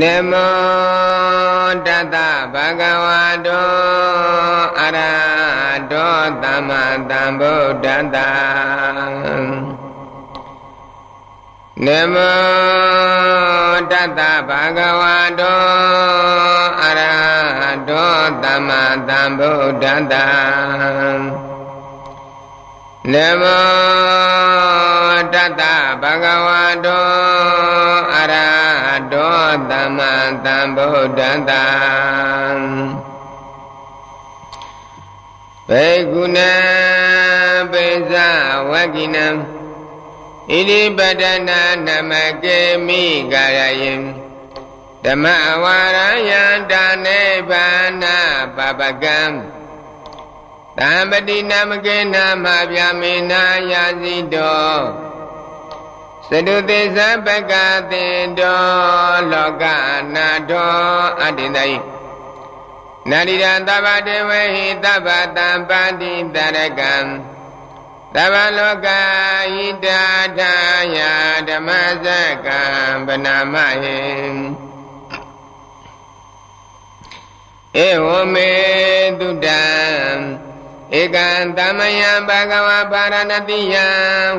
နမောတတဗဂဝတောအရဟတောသမ္မာသမ္ဗုဒ္ဓတ္တနမောတတဗဂဝတောအရဟတောသမ္မာသမ္ဗုဒ္ဓတ္တနမောတတဗဂဝတောအရဟ တောသမ္မာသမ္ဗုဒ္ဓတ္တဘေကုဏံပိဇဝကိနံဣတိပတနာနမကေမိကာယယံဓမ္မဝါရယံတာနေဘာနာပပကံတံပတိနမကေနာမဗျာမေနာယာစီတော သတုသေသပကတိတောလောကနာတောအတ္တိတယနာရိရသဗ္ဗတေဝဟိသဗ္ဗတံပန္တိတရကံသဗ္ဗလောကဟိတာထာယဓမ္မစကံဗနာမဟိဧဝမေတုတံဧကံသမယံဘဂဝါပါရဏတိယံ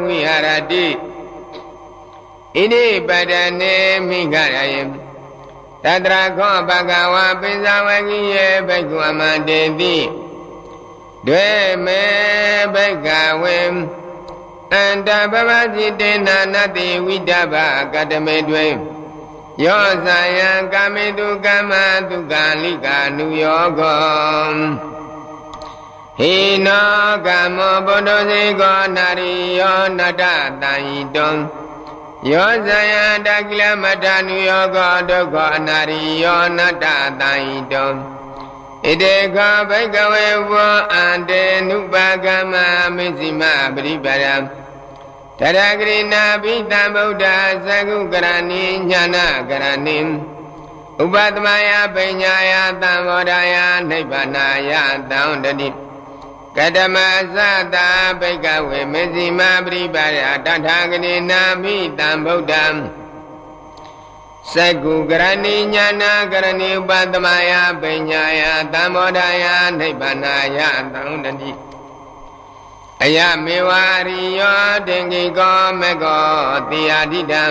ဝိဟာရတိ ဣတိပဒနေမိဂရယံတတရာခောဘဂဝါပိဇဝကိယေဘိက္ခုအမန္တေတိဒွေမေဘိက္ခဝေအန္တပပစီတေနာနတိဝိတဗကတမေတွင်ယောဇာယံကာမေတုကမ္မတုကာလိကာနုယောကောဟိနောကမောဘုဒ္ဓဇေကောနာရိယောနတတံဤတုံ ယောဇယတကိလမတနုယောဂဒုက္ခအနာရိယောနတတံဤတုံဣတေခဘိကဝေဘောအန္တေနုပါကမမေဇိမပရိပရံတရဂရိနာဘိတံဗုဒ္ဓသကုကရဏိညာနာကရဏိဥပတမယပညာယသံဝရယနိဗ္ဗာနာယသံတတိ ကတမသတာဘိကဝေမေဇိမပရိပါရတထာဂတိနာမိတံဗုဒ္ဓံသကုကရဏိညာနာကရဏိဥပတမယပညာယသံဝရယနိဗ္ဗာနာယသံတတိအယမေဝရိယောတင်္ဂိကောမေကောတိယတိတံ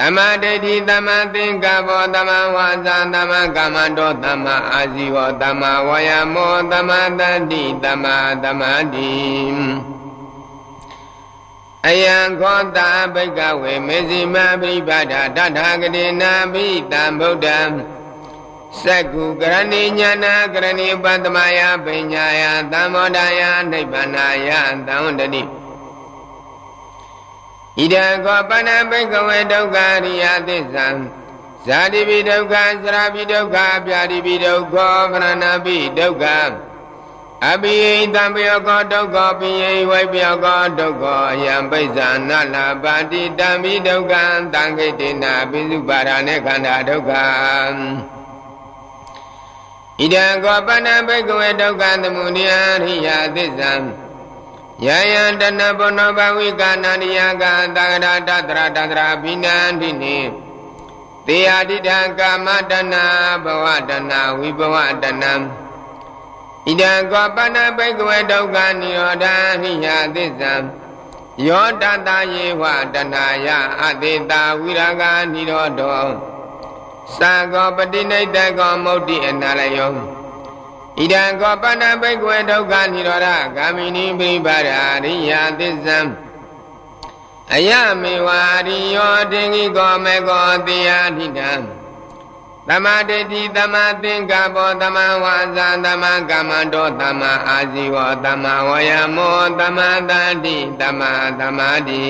သမ္မာဒိဋ္ဌိသမ္မာသင်္ကပ္ပောသမ္မာဝါစာသမ္မာကမ္မန္တောသမ္မာအာဇီဝသမ္မာဝါယာမောသမ္မာတတ္တိသမ္မာသမာဓိအယံခောတာဘိကဝေမေဇိမပရိပါဒတထာဂတိနာပိတံဗုဒ္ဓံစက္ကုကရဏိညာနာကရဏိပတ္တမယပညာယသံမောဒယနိဗ္ဗာနာယသံတတိ ဣဒံခောပဏဘိကဝေဒုက္ခရိယသစ္ဆံဇာတိပိဒုက္ခသရပိဒုက္ခပြာတိပိဒုက္ခဗရဏပိဒုက္ခအပိယိတံပယောကောဒုက္ခပိယိဝိပယောကောဒုက္ခယံပိဇာနလပါတိတံပိဒုက္ခတံခိတေနာပိစုပါရณေခန္ဓာဒုက္ခဣဒံကောပဏဘိကဝေဒုက္ခသမုဒယရိယသစ္ဆံ ယယံတဏဘောနောဘဝိကာနန္တယကသဂရတတရတတရာဘိနန္တိနိတေယတိတံကာမတဏဘဝတဏဝိဘဝတဏဣဒံကောပဏဘိကဝေဒုက္ခនិရောဓဟိယသစ္ဆံယောတတယေဝတဏယအတေတာဝိရာဂာនិရောဓောသာကောပတိနိတကောမုတ်တိအနာလယော ဣဒံကောပဏဘိကဝေဒုက္ခនិရောဓဂာမိနိပိပါရာရိယသစ္ဆံအယမေဝရိယောတင်္ဂိကောမေကောတိယထိတံသမာဓိတိသမာသင်္ကပ္ပောသမာဝါစာသမာကမ္မန္တောသမာအာဇီဝသမာဝယမောသမာတတိသမာသမာဓိ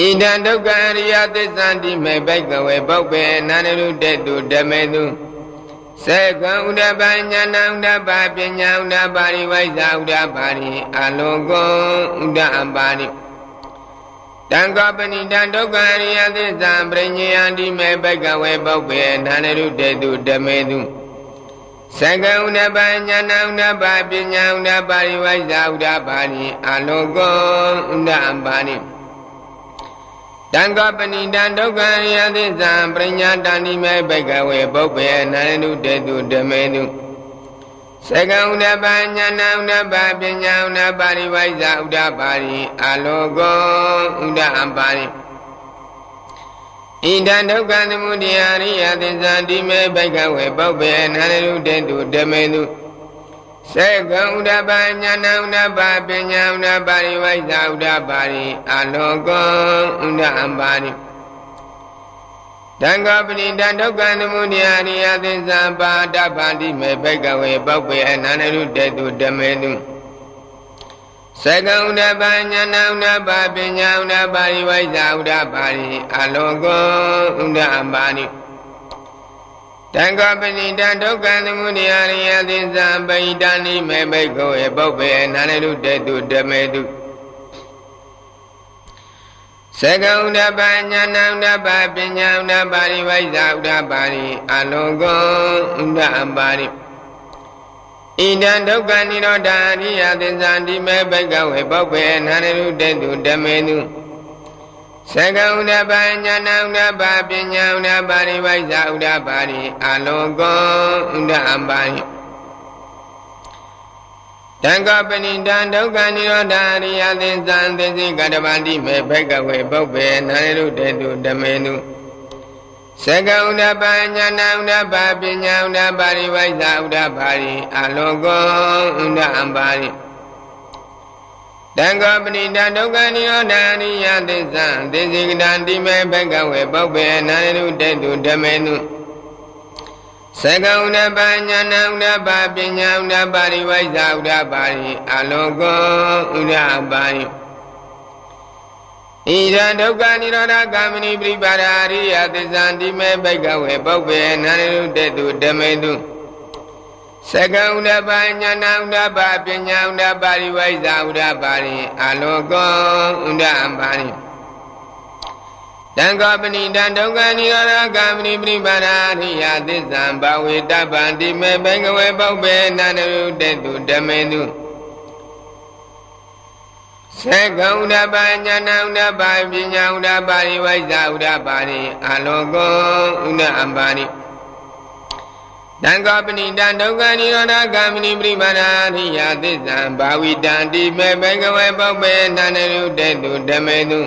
ဣဒံဒုက္ခအရိယသစ္ဆန္တိမေဘိကဝေပုပ္ပေနန္ဒရုတေတုဓမေတုစေကံဥဒ္ဒပညာဏဥဒ္ဒပပညာဥဒ္ဒပါရိဝိဇာဥဒ္ဒပါရိအလောကောဥဒ္ဒအပါရိတံကောပဏိတံဒုက္ခအရိယသစ္စာပရိညယန္တိမေဘိကဝေပုပ္ပေနန္ဒရုတေတုဓမေတုစေကံဥဒ္ဒပညာဏဥဒ္ဒပပညာဥဒ္ဒပါရိဝိဇာဥဒ္ဒပါရိအလောကောဥဒ္ဒအပါရိဣ တံကပဏိတံဒုက္ခရိယသစ္စာပရိညာတဏိမေဘိကဝေပုပ္ပေနန္တုတေတုဓမေတုသကံဥဒ္ဒပညာဏဥဒ္ဒပပညာဥဒ္ဒပါရိဝိဇာဥဒ္ဒပါရိအလောကောဥဒ္ဒအပါရိဣဒံဒုက္ခသမုဒယရိယသစ္စာတိမေဘိကဝေပုပ္ပေနန္တုတေတုဓမေတု စေကံဥဒ္ဒပညာဏဥဒ္ဒပပညာဥဒ္ဒပါရိဝိဇာဥဒ္ဒပါရိအလောကောဥဒ္ဒအပါရိတံဃပဏိတဒုက္ခသမုဒယရိယသစ္စာပါဒဗန္တိမေဘိကဝေပုပ္ပေအနန္တရုတေတုဓမေတုစကံဥဒ္ဒပညာဏဥဒ္ဒပပညာဥဒ္ဒပါရိဝိဇာဥဒ္ဒပါရိအလောကောဥဒ္ဒအပါရိ တံဃပဏိတဒုက္ခသမုဒယရိယသစ္စာပိတဏိမေဘိကဝေပုပ္ပေအနန္တရုတေတုဓမေတုသကံဥဒ္ဒပညာဏဥဒ္ဒပပညာဥဒ္ဒပါရိဝိဇာဥဒ္ဒပါရိအလောကောဥဒ္ဒအပါရိဣဒံဒုက္ခនិရောဓအရိယသစ္စာတိမေဘိကဝေပုပ္ပေနန္ဒရုတေတုဓမေတု သကံဥဒ္ဒပညာဏဥဒ္ဒပပညာဥဒ္ဒပါရိဝိဇာဥဒ္ဒပါရိအလောကောဥဒ္ဒအပါရိတံကပဏိတံဒုက္ခនិရောဓအရိယသစ္စာသစ္စိကတဗန္တိမေဘိကဝေပုပ္ပေနန္ဒရုတေတုဓမေတုသကဥဒ္ဒပညာဏဥဒ္ဒပပညာဥဒ္ဒပါရိဝိဇာဥဒ္ဒပါရိအလောကောဥဒ္ဒအပါရိ တံဃပဏိတဒုက္ခនិရောဓအရိယသစ္စာသစ္စိကတံတိမေဘဂဝေပုပ္ပေအနန္တုတေတုဓမေနုသကဥဒ္ဒပညာဏဥဒ္ဒပပညာဥဒ္ဒပါရိဝိဇာဥဒ္ဒပါရိအလောကောဥဒ္ဒအပါရိဣဒံဒုက္ခនិရောဓဂามနိပရိပါဒာရိယသစ္စာတိမေဘိကဝေပုပ္ပေနန္တုတေတုဓမေတု သကံဥဒ္ဒပညာဏဥဒ္ဒပပညာဥဒ္ဒပါရိဝိဇာဥဒ္ဒပါရိအလောကောဥဒ္ဒအပါရိတံဃပဏိတံဒုက္ခនិရောဓဂามနိပရိပါဒာရိယသစ္စာဘဝေတပ္ပံတိမေဘိကဝေပုပ္ပေနန္တုတေတုဓမေတုသေကဥဒ္ဒပညာဏဥဒ္ဒပပညာဥဒ္ဒပါရိဝိဇာဥဒ္ဒပါရိအလောကောဥဒ္ဒအပါရိ တံဃပဏိတံဒုက္ခនិရောဓဂามနိပရိပါဒာရိယသစ္စာဘာဝိတံတိမေဘဂဝေပုပ္ပေနန္တရုတေတုဓမေတု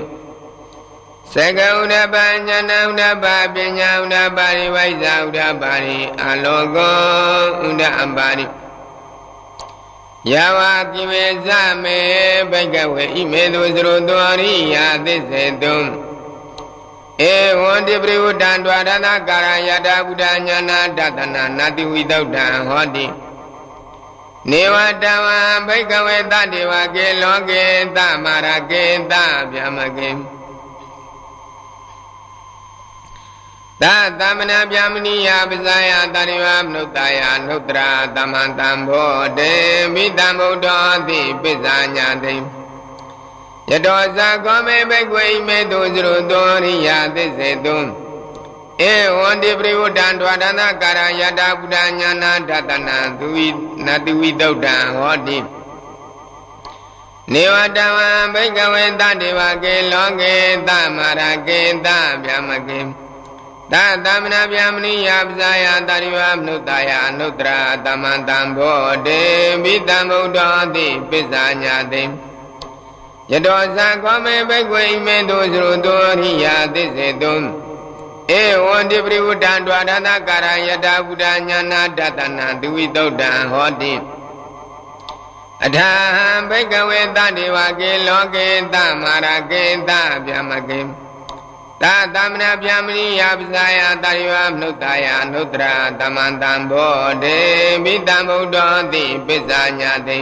သေကဥဒ္ဒပညာဏဥဒ္ဒပပညာဥဒ္ဒပါရိဝိဇာဥဒ္ဒပါရိအလောကောဥဒ္ဒအပါရိယဝကိဝေဇမေဘိကဝေဣမေတုသရတောရိယာသစ္စေတု ဧဝံတိပရိဝတ္တံဒွါရဏကာရယတာဘုဒ္ဓညာနာတတနာနာတိဝိသုဒ္ဓံဟောတိနေဝတဝံဘိကဝေတတေဝကေလောကေတမရကေတဗျမကေသာသမဏဗျာမဏိယပဇာယတရိဝမနုဿာယနုတ္တရာသမန္တံဘောတေမိတံဗုဒ္ဓောတိပိဇာညာတိ ယတောဇာကောမေဘိကွေမေတုဇရုတောရိယသစ္စေတုဧဝံတိပရိဝတ္တံဒွါဒနာကာရယတာဘုဒ္ဓညာနာဒတနာသူဝိနတိဝိတုဒ္ဓံဟောတိနေဝတဝံဘိကဝေတတေဝကေလောကေသမရကေတဗျမကေသာသမဏဗျာမဏိယပဇာယတာရိဝမနုတယအနုတ္တရာသမန္တံဘောတေမိတံဗုဒ္ဓောတိပိစ္ဆာညာတိ ယတောဇာခောမေဘိကွေဣမေတုသရုတောရိယာသစ္စေတုဧဝံတိပရိဝတ္တံဒွါဒသကာရယတာဘုဒ္ဓညာနာတတနာသူဝိတုဒ္ဓံဟောတိအထာဟံဘိကဝေတတေဝကေလောကေတမာရကေတဗျမကေသာသမဏဗျာမဏိယပဇာယတာရိဝမနုဿာယနုတ္တရာသမန္တံဘောတေမိတံဗုဒ္ဓောတိပိစ္ဆာညာတိ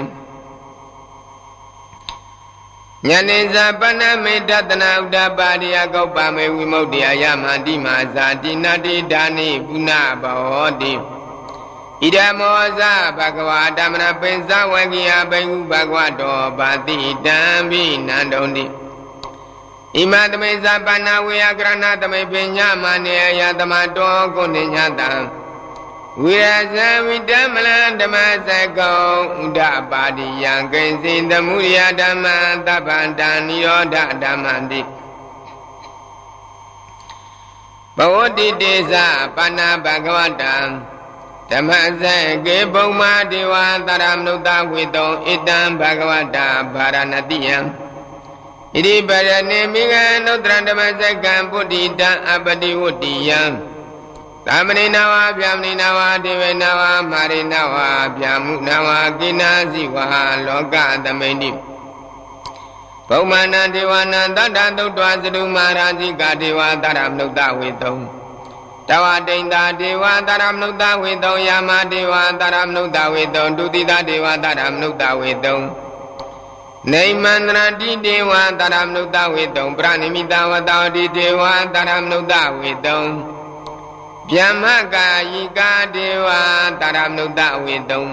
ညနေဇာပဏမေတတနာဥဒ္ဒပါရိယကောပမေဝိမု ക്തി ယမန္တိမာဇာတိနတိဒါနိပုဏ္ဏဘောတိဣဒမောဇဘဂဝါဓမ္မနပိဇဝေကိယဘိဟုဘဂဝတောပါတိတံဘိနန္တုံတိဣမသမိဇပနာဝေယကရဏသမိပညာမနေယသမတောကိုနေညတံ ဝိရဇဝိတမလဓမ္မစကောဥဒပါတိယံကိဉ္စီသမုရိယဓမ္မသဗ္ဗန္တံနိရောဓဓမ္မန္တိဘဝတိတေဇပါဏဘဂဝတံဓမ္မဇေကေဘုံမာဒေဝသရမနုဿဝေတောဣတံဘဂဝတာဗာရဏတိယံဣတိပရဏိမိဂံနုတ္တရဓမ္မဇကံပုတ္တိတံအပတိဝတ္တိယံ သမဏိနဝဗျာမဏိနဝဒေဝနဝမာရိနဝဗျာမုနဝကိနာစီဝဟလောကသမိန်တိဘုံမာနဒေဝနာတတ္တသုတ္တဝသရုမာရာဇိကဒေဝသရမနုဿဝေတောတဝတိန်တာဒေဝသရမနုဿဝေတောယာမဒေဝသရမနုဿဝေတောဒုတိတဒေဝသရမနုဿဝေတောနေမန္တရတိဒေဝသရမနုဿဝေတောပရဏိမိတဝတောတိဒေဝသရမနုဿဝေတော ဗျမ္မကာယိကာဒေဝသရမနုဿဝေတော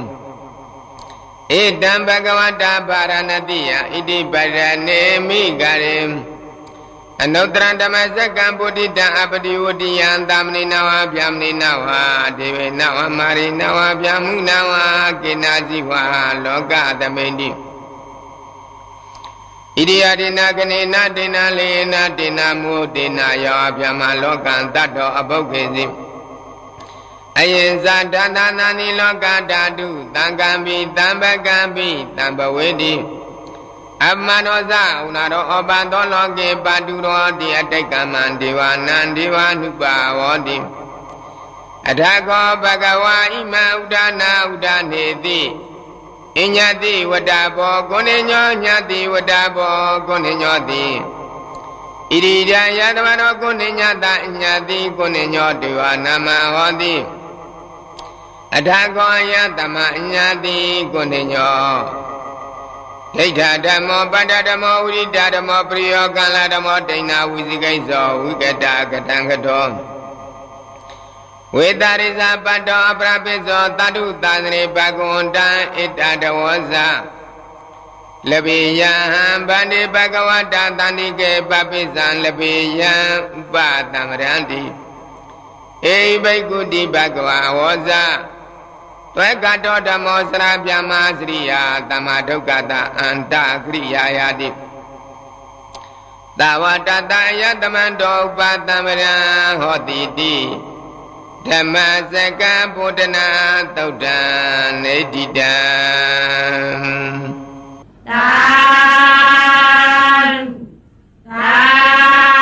ဧတံဘဂဝတာဗာရဏတိယဣတိပရဏေမိဂရေအနုတ္တရဓမ္မစက္ကံပုတိတံအပတိဝတိယံသာမဏိနဝဗျာမဏိနဝဒေဝေနဝမာရိနဝဗျာမုနဝကေနာဇိဝလောကသမိန်တိ ဣရိယာဒေနာကနေနာဒေနာလေနာဒေနာမုဒေနာယောဗျာမလောကံတတ္တောအဘုတ်ခေစီအယင်ဇာတန္တနာနိလောကဓာတုတံကံပိတံပကံပိတံပဝေတိအမန္တောဇဥနာရောဩပသောလောကေပါတုရောတိအတိတ်ကမံဒေဝနံဒေဝနုပါဝောတိအထာခောဘဂဝါဣမံဥဒနာဥဒနေတိ အညတိဝတ္တဘောကုဏညောညတိဝတ္တဘောကုဏညောတိဣရိဒံယတမနောကုဏညတအညတိကုဏညောတေဝနာမဟောတိအထာခောယတမအညတိကုဏညောဒိဋ္ဌဓမ္မောပတ္တဓမ္မောဝိရိဒဓမ္မောပရိယောကံလဓမ္မောဒိဏဝိသိကိစ္စောဝိကတကတံကတော ဝေတရိဇပတ္တောအပရပိစ္စောတတုသန္တိဘဂဝန္တံဣတတဝဇလပိယံဗန္တိဘဂဝတာတန္တိကေပပိစ္ဆံလပိယံဥပတံရန္တိဧဘိက္ခုတိဘဂဝဝောဇသွဲကတောဓမ္မောစရပြမစရိယာတမဒုက္ကတအန္တကရိယာယာတိသဝတတယတမန္တောဥပတံပရံဟောတိတိ ဓမ္မစကံဗုဒ္ဓနာသုတ်တံနေတိတံသာဓုသာ